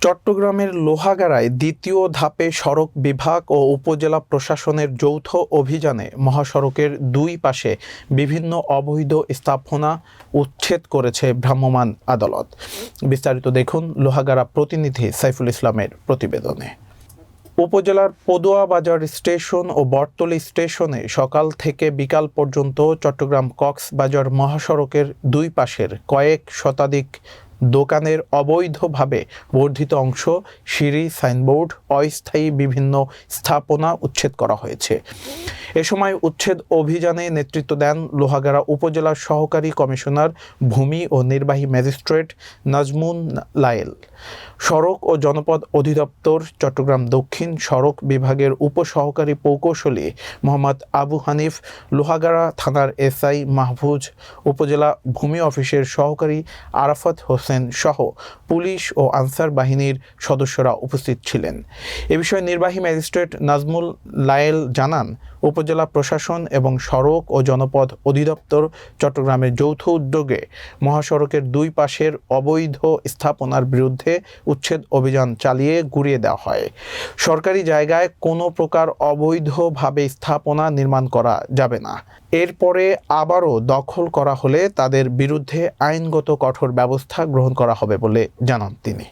চট্টগ্রামের লোহাগাড়ায় দ্বিতীয় ধাপে সড়ক বিভাগ ও উপজেলা প্রশাসনের যৌথ অভিযানে মহাসড়কের দুই পাশে বিভিন্ন অবৈধ স্থাপনা উচ্ছেদ করেছে ভ্রাম্যমাণ আদালত। বিস্তারিত দেখুন লোহাগাড়া প্রতিনিধি সাইফুল ইসলামের প্রতিবেদনে। উপজেলার পদুয়া বাজার স্টেশন ও বটতলী স্টেশনে সকাল থেকে বিকাল পর্যন্ত চট্টগ্রাম কক্সবাজার মহাসড়কের দুই পাশের কয়েক শতাধিক দোকানের অবৈধভাবে বর্ধিত অংশ সিঁড়ি সাইনবোর্ড অস্থায়ী বিভিন্ন স্থাপনা উচ্ছেদ করা হয়েছে। এ সময় উচ্ছেদ অভিযানে নেতৃত্ব দেন লোহাগাড়া উপজেলার সহকারী কমিশনার ভূমি ও নির্বাহী ম্যাজিস্ট্রেট নাজমুন লায়েল। সড়ক ও জনপদ অধিদপ্তর চট্টগ্রাম দক্ষিণ সড়ক বিভাগের উপসহকারী প্রকৌশলী মোহাম্মদ আবু হানিফ, লোহাগাড়া থানার এসআই মাহফুজ, উপজেলা ভূমি অফিসের সহকারী আরাফাত হোসেন সহ পুলিশ ও আনসার বাহিনীর সদস্যরা উপস্থিত ছিলেন। এ বিষয়ে নির্বাহী ম্যাজিস্ট্রেট নাজমুল লায়েল জানান উপজেলা প্রশাসন এবং সড়ক ও জনপদ অধিদপ্তর চট্টগ্রামের যৌথ উদ্যোগে মহাসড়কের দুই পাশের অবৈধ স্থাপনার বিরুদ্ধে উচ্ছেদ অভিযান চালিয়ে গুড়িয়ে দেওয়া হয়। সরকারি জায়গায় কোনো প্রকার অবৈধভাবে স্থাপনা নির্মাণ করা যাবে না। এরপরে আবারও দখল করা হলে তাদের বিরুদ্ধে আইনগত কঠোর ব্যবস্থা গ্রহণ করা হবে বলে জানান তিনি।